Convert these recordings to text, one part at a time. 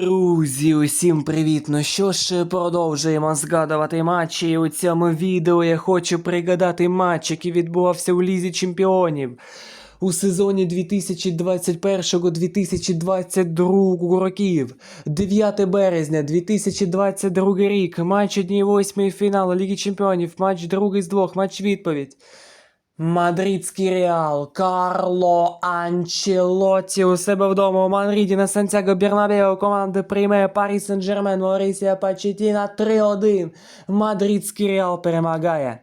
Друзі, усім привіт! Ну що ж, продовжуємо згадувати матчі. І у цьому відео я хочу пригадати матч, який відбувався у Лізі Чемпіонів у сезоні 2021-2022 років. 9 березня 2022 рік. Матч 1-8 фіналу Ліги Чемпіонів. Матч другий з двох, матч відповідь. Мадридський Реал, Карло Анчелотті у себе вдома у Мадриді на Сантьяго Бернабео команда приймає Парі Сен-Жермен Маурісія Пачетіна 3-1. Мадридський Реал перемагає.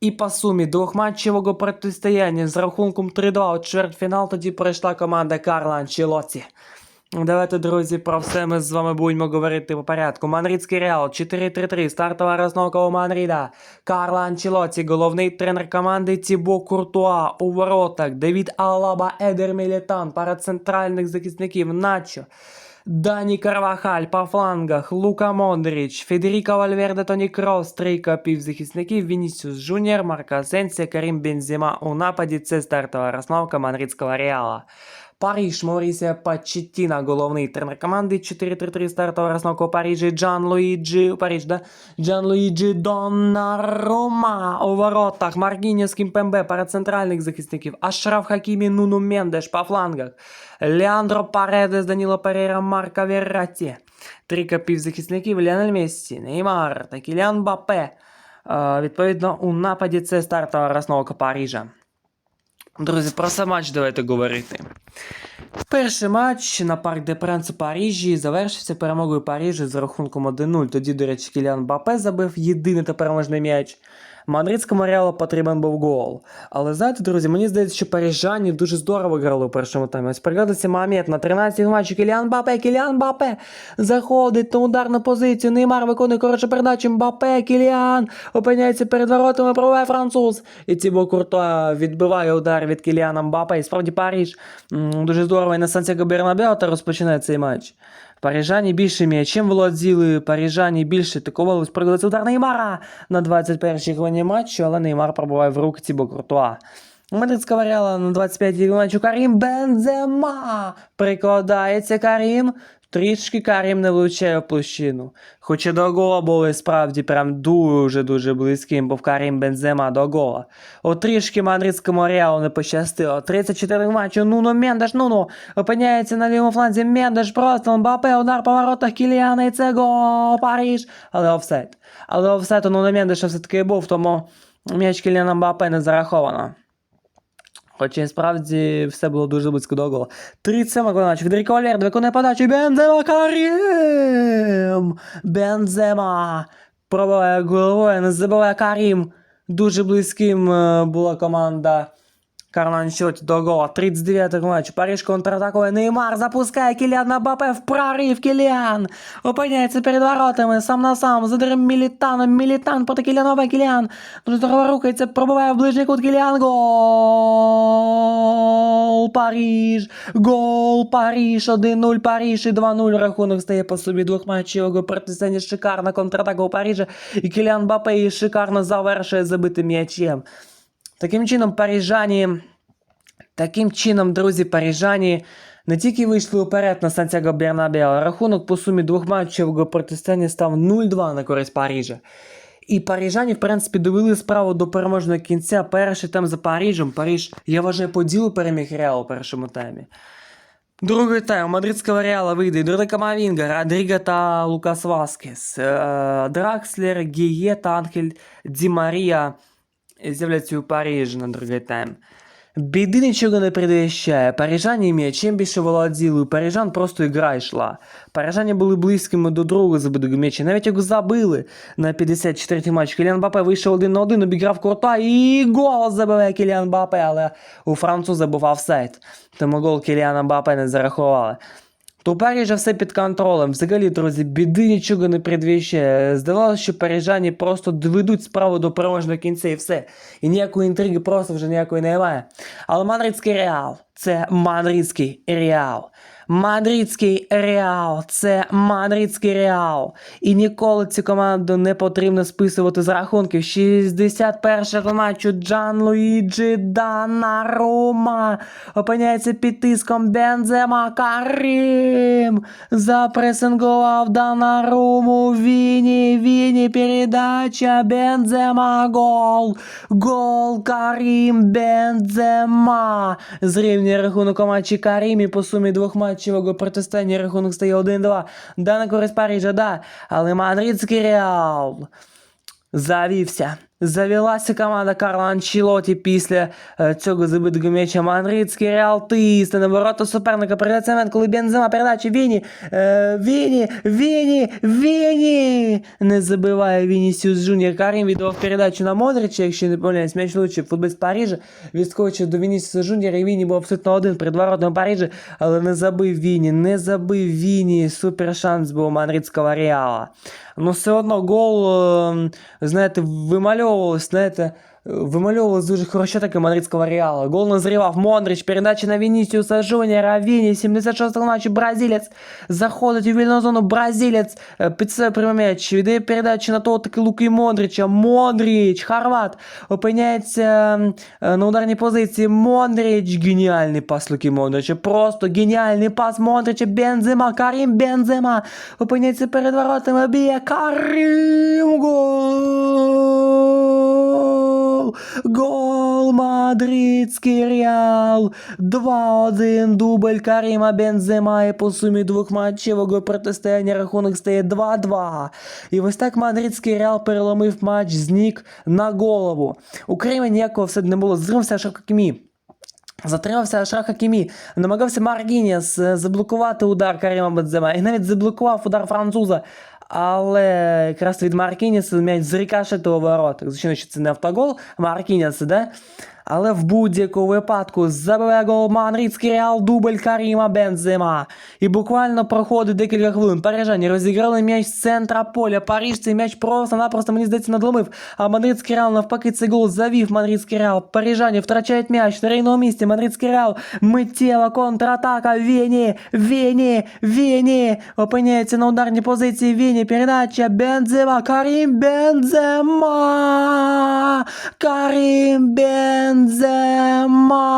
І по сумі двохматчевого протистояння з рахунком 3-2 у чвертьфінал тоді пройшла команда Карла Анчелотті. Давайте, друзі, про все ми з вами будемо говорити по порядку. Мадридський Реал 4-3-3, стартова розновка у Мадрида. Карло Анчелотті, головний тренер команди Тібо Куртуа у воротах. Давід Алаба, Едер Мілітан, пара центральних захисників Начо. Дані Карвахаль по флангах, Лука Модріч, Федеріко Вальверде, Тоні Крос, трійка півзахисників, Вінісіус Жуніор, Марко Асенсія, Карім Бензема у нападі. Це стартова розновка мадридського Реала. Париж, Маурісія Пачеттіна, головний тренер команди 4-3-3 стартова розновка Парижі, Джан Луїджі, Париж, да? Джан Луїджі Доннарума у воротах, Маргініс Кімпембе, пара центральних захисників, Ашраф Хакімі, Нуну Мендеш по флангах, Леандро Паредес, Даніло Перейра, Марко Верратті, трійка півзахисників, Ліонель Мессі, Неймар та Кіліан Бапе. Е, Відповідно, у нападі це стартова розновка Парижа. Друзі, про сам матч давайте говорити. Перший матч на Парк де Пренс у Парижі завершився перемогою Парижа з рахунком 1-0. Тоді, до речі, Кіліан Бапе забив єдиний та переможний м'яч. Мадридському реалу потрібен був гол. Але знаєте, друзі, мені здається, що парижані дуже здорово грали у першому таймі. Ось пригадується момент на 13 матчі Кіліан Бапе, Кіліан Бапе заходить на ударну позицію. Неймар виконує коротше передачу Мбапе, Кіліан опиняється перед воротами, пробиває француз. І Тібо Куртуа відбиває удар від Кіліана Мбапе. І справді Париж дуже здорово і на Сантьяго Бернабео розпочинає цей матч. Парижані більше м'ячем володіли, парижані більше атакували. Справилися удар Неймара на 21-й хвилині матчу, але Неймар пробуває в руки Тібо Куртуа. Мадридська Реала на 25-й матчу Карім Бензема. Прикладається Карім. Трішки Карім не влучає в площину. Хоча до гола були справді прям дуже-дуже близьким, був Карім Бензема до гола. От трішки мадридському Реалу не пощастило. 34 матчу Нуно Мендеш, Нуно опиняється на лівому фланзі Мендеш, просто Мбапе, удар по воротах Кіліана і це гол, Париж. Але офсайд. Але офсайд у Нуно Мендеша все-таки був, тому м'яч Кіліана Мбапе не зараховано. Хоча і справді все було дуже близько до гола. 37 виконавч. Федеріко Вальверде виконує подачу. Бензема Карім! Бензема! Пробиває головою, не забиває Карім. Дуже близьким е, була команда Карло Анчелотті до гола. 39 матч. Париж контратакує. Неймар запускає Кіліан Мбапе в прорив. Кіліан опиняється перед воротами. Сам на сам. За Дерем Мілітаном. Мілітан проти Кіліана Мбапе. Кіліан. Дуже здорово рухається. Пробиває в ближній кут Кіліан. Гол! Париж! Гол! Париж! 1-0 Париж і 2-0 рахунок стає по собі двохматчевого протистояння. Шикарна контратака у Парижа. І Кіліан Мбапе її шикарно завершує забитим м'ячем. Таким чином, парижані, таким чином, друзі, парижані не тільки вийшли уперед на Сантьяго Бернабео, а рахунок по сумі двохматчевого протистояння став 0-2 на користь Парижа. І парижані, в принципі, довели справу до переможного кінця. Перший там за Парижем. Париж, я вважаю, по ділу переміг Реал у першому таймі. Другий тайм мадридського Реала вийде Друда Камавінга, Родріго та Лукас Васкес, е, Дракслер, Гіє та Анхель Ді Марія з'являться у Парижі на другий тайм. Біди нічого не предвіщає. Парижані м'ячем більше володіли. У Парижан просто ігра йшла. Парижані були близькими до другого забитого м'яча. Навіть його забили на 54-й матч. Кіліан Бапе вийшов один на один, обіграв крута і гол забиває Кіліан Бапе, але у француза був офсайд. Тому гол Кіліана Бапе не зарахували. То у Парижа все під контролем. Взагалі, друзі, біди нічого не предвіщає. Здавалося, що парижані просто доведуть справу до переможного кінця і все. І ніякої інтриги просто вже ніякої немає. Але мадридський реал це мадридський реал. Мадридський Реал. Це Мадридський Реал. І ніколи цю команду не потрібно списувати з рахунків. 61-го матчу Джан Луїджі Данарума опиняється під тиском Бензема Карим. Запресингував Данаруму Віні. Віні передача Бензема гол. Гол Карим Бензема. Зрівнює рахунок у матчі Карим і по сумі двох матчевого протистояння рахунок стає 1-2. Да, на користь Парижа, да. Але мадридський Реал завівся. Завелася команда Карла Анчелоті після е, цього забитого м'яча. Мадридський Реал тисне на ворота суперника. Передається момент, коли Бензема передача Віні. Е, Віні, Віні, Віні. Не забиває Вінісіус Жуніор. Карім віддав передачу на Модрича, якщо не помиляюсь, м'яч влучив футболіст Парижа. Відскочив до Вінісіуса Жуніора, і Віні був абсолютно один перед воротами Парижа, але не забив Віні, не забив Віні. Супер шанс був у мадридського Реала. Ну, все одно гол, е, знаєте, вимальовувалось, знаєте, е, вимальовувалось дуже хорошо таке мадридського Реала. Гол назрівав Мондрич, передача на Вінісіуса Жуніора, Віні, 76-го матчу, бразилець, заходить у вільну зону, бразилець, е, під себе прямо м'яч, віддає передачу на того таки Луки Мондрича, Мондрич, Хорват, опиняється е, на ударній позиції, Мондрич, геніальний пас Луки Мондрича, просто геніальний пас Мондрича, Бензема, Карім Бензема, опиняється перед воротами, б'є Карім, гол! Гол Мадридський Реал. 2-1 дубль Каріма Бензема і по сумі двох матчевого протистояння рахунок стає 2-2. І ось так Мадридський Реал переломив матч з на голову. У Кримі ніякого все не було. Зрився Шаркакімі. Затримався Ашраф Хакімі, намагався Маргініс е, заблокувати удар Каріма Бензема і навіть заблокував удар француза. Але якраз від Маркініса м'яч зрикашетив у воротах. Звичайно, що це не автогол Маркініса, да? Але в будь-якому випадку забиває гол Мадридський Реал дубль Каріма Бензема. І буквально проходить декілька хвилин. Парижані розіграли м'яч з центра поля. Париж цей м'яч просто-напросто, мені здається, надломив. А Мадридський Реал навпаки цей гол завів Мадридський Реал. Парижані втрачають м'яч на рівному місці. Мадридський Реал миттєва контратака. Вені, Вені, Вені. Опиняється на ударній позиції Вені. Передача Бензема. Карім Бензема. Карім Бензема. Бензема.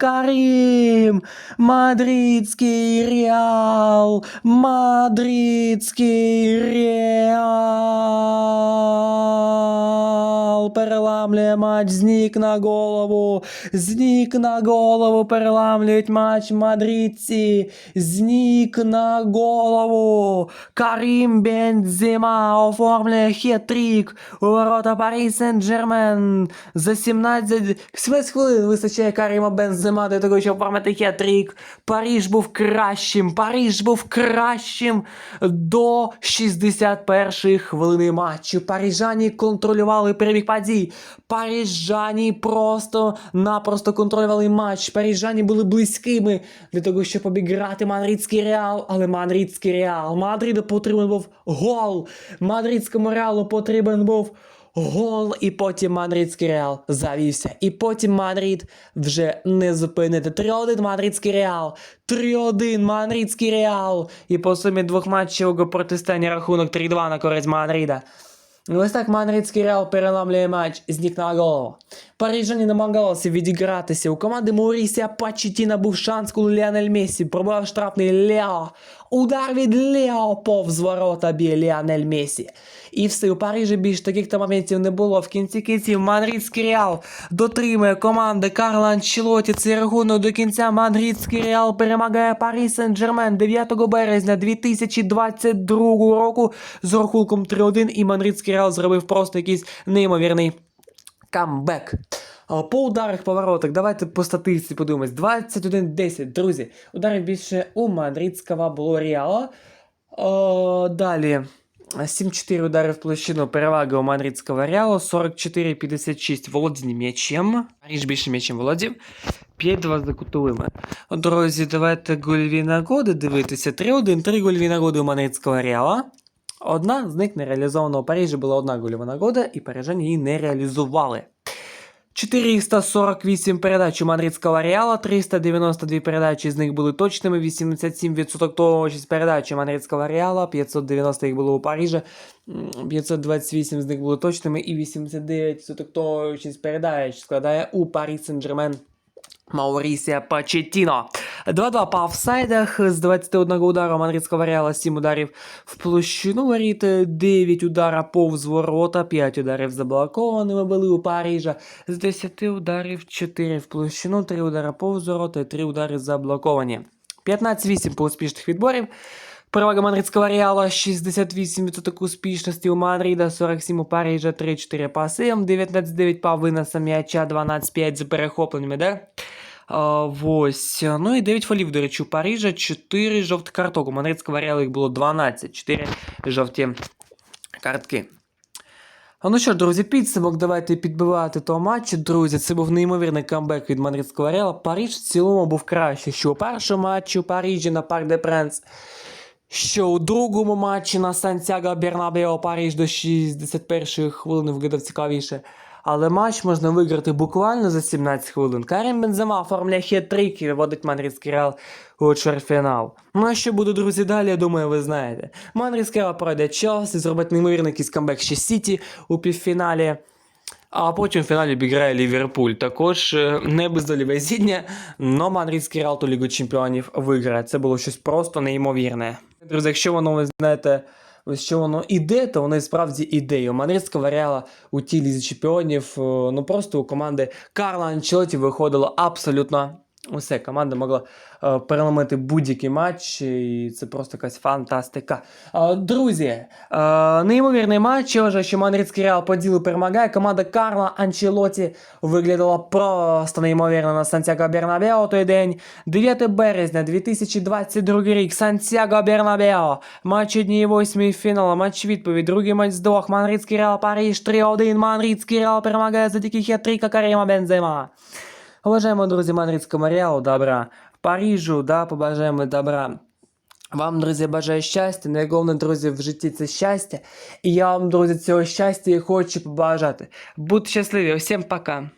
Карім. Мадридський Реал. Мадридський Реал. Переламлює матч з на голову. З ніг на голову переламлюють матч мадридці. З на голову. Карім Бензема оформлює хет-трік у ворота Парі Сен-Джермен. За 17, 17 хвилин вистачає Каріма Бензема для того, щоб оформити хет-трік. Паріж був кращим. Паріж був кращим до 61-ї хвилини матчу. Парижані контролювали перебіг подій. Парижані просто-напросто контролювали матч. Парижані були близькими для того, щоб обіграти Мадридський Реал. Але Мадридський Реал. Мадриду потрібен був гол. Мадридському Реалу потрібен був гол. І потім Мадридський Реал завівся. І потім Мадрид вже не зупинити. 3-1 Мадридський Реал. 3-1 Мадридський Реал. І по сумі двох матчевого протистояння рахунок 3-2 на користь Мадрида. І ось так Мадридський Реал переламлює матч з ніг на голову. Намагалися відігратися. У команди Маурісія Пачетіна був шанс, коли Ліонель Мессі пробував штрафний Лео. Удар від Лео повз ворота б'є Ліонель Мессі. І все, у Парижі більш таких то моментів не було. В кінці кінців Мадридський Реал дотримує команди Карла Анчелоті. Цей рахунок до кінця Мадридський Реал перемагає Парі Сен-Джермен 9 березня 2022 року з рахунком 3-1 і Мадридський Реал зробив просто якийсь неймовірний камбек. По ударах по воротах, давайте по статистиці подивимось. 21-10, друзі. Ударів більше у мадридського було Реала. О, далі. 7-4 удари в площину перевага у мадридського Реала, 44-56 володіння м'ячем. Париж більше м'ячем володів. 5-2 за кутовими. Друзі, давайте гольові нагоди дивитися. 3-1, 3 гольові нагоди у мадридського Реала. Одна з них не реалізована у Парижі була одна гольова нагода, і парижані її не реалізували. 448 передач у мадридського Реала, 392 передачі з них були точними, 87% точність передач у мадридського Реала, 590 їх було у Парижа, 528 з них були точними і 89% точність передач складає у Парі Сен-Жермен Маурісія Пачетіно. 2-2 по офсайдах з 21 удару мадридського Реала, 7 ударів в площину воріт, 9 удара повз ворота, 5 ударів заблокованими були у Парижа. З 10 ударів 4 в площину, 3 удари повз ворота 3 удари заблоковані. 15-8 по успішних відборів. Перевага мадридського Реала 68% успішності у Мадрида, 47 у Парижа, 3-4 паси, 19-9 по виносам м'яча, 12-5 за перехопленнями, да? А, ось. Ну і 9 фолів, до речі, у Парижа, 4 жовтих карток. У мадридського Реала їх було 12, 4 жовті картки. Ну що друзі, підсумок, давайте підбивати того матчу. Друзі, це був неймовірний камбек від мадридського Реала. Париж в цілому був краще, що у першому матчі у Парижі на Парк де Пренс, що у другому матчі на Сантьяго Бернабео Париж до 61-ї хвилини виглядав цікавіше. Але матч можна виграти буквально за 17 хвилин. Карім Бензема оформляє хет-трик і виводить мадридський Реал у чвертьфінал. Ну а що буде, друзі, далі, я думаю, ви знаєте. Мадридський Реал пройде Челсі, зробить неймовірний якийсь камбек ще Сіті у півфіналі. А потім в фіналі обіграє Ліверпуль. Також е, не без долі везіння, но мадридський Реал ту Лігу Чемпіонів виграє. Це було щось просто неймовірне. Друзі, якщо воно, ви знаєте, що воно іде, то воно і справді іде. У мадридського варіала у тій Лізі Чемпіонів, е, ну просто у команди Карла Анчелоті виходило абсолютно усе. Команда могла е, переломити будь-який матч, і це просто якась фантастика. Е, друзі, е, неймовірний матч. Я вважаю, що Мадридський Реал по ділу перемагає. Команда Карла Анчелоті виглядала просто неймовірно на Сантьяго Бернабео той день. 9 березня 2022 рік. Сантьяго Бернабео. Матч однієї восьмої фіналу. Матч відповідь. Другий матч з двох. Мадридський Реал Париж 3-1. Мадридський Реал перемагає завдяки хет-трика Карима Бензема. Уважаємо, друзі, мадридському Реалу, добра. Парижу, да, побажаємо добра. Вам, друзі, бажаю щастя. Найголовніше, друзі, в житті це щастя. І я вам, друзі, цього щастя і хочу побажати. Будьте щасливі, всім пока.